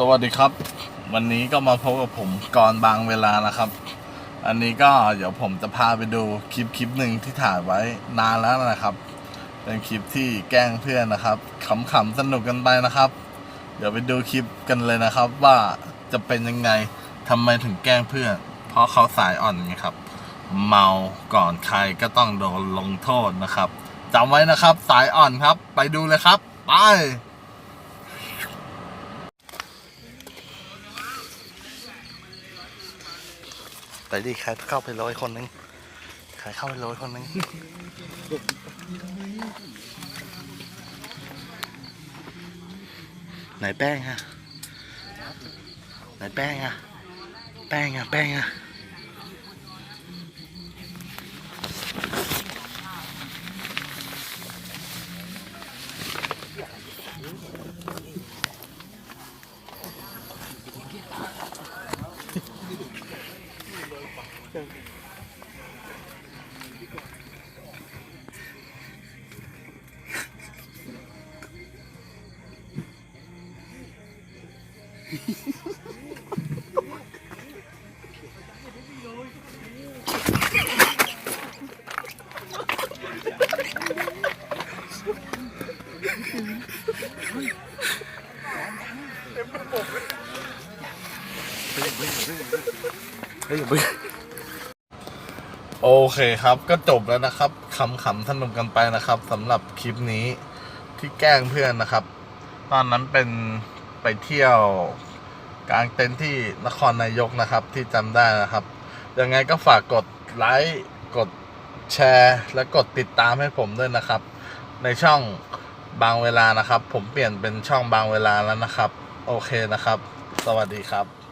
สวัสดีครับ วันนี้ก็มาพบกับผมก่อนบางเวลานะครับ อันนี้ก็เดี๋ยวผมจะพาไปดูคลิปคลิปหนึ่งที่ถ่ายไว้นานแล้วนะครับ เป็นคลิปที่แกล้งเพื่อนนะครับขำๆสนุกกันไปนะครับ เดี๋ยวไปดูคลิปกันเลยนะครับ ว่าจะเป็นยังไงทำไมถึงแกล้งเพื่อน เพราะเขาสายอ่อนไงครับ เมาก่อนใครก็ต้องโดนลงโทษนะครับจำไว้นะครับ สายอ่อนครับ ไปดูเลยครับ ไป แต่ดิใครเข้าไปร้อยคนนึงใครเข้าไปร้อยคนนึงไหนแป้งอะไหนแป้งอะแป้งอะแป้งอะ โอเคครับก็จบแล้วนะครับขำๆสนุกกันไปนะครับสำหรับคลิปนี้ที่แกล้งเพื่อนนะครับ ตอนนั้นเป็น ไปเที่ยวกลางเต็นท์ที่นครนายกนะครับที่จำได้นะครับ ยังไงก็ฝากกดไลค์กดแชร์ และกดติดตามให้ผมด้วยนะครับ ในช่องบางเวลานะครับ ผมเปลี่ยนเป็นช่องบางเวลาแล้วนะครับ โอเคนะครับ สวัสดีครับ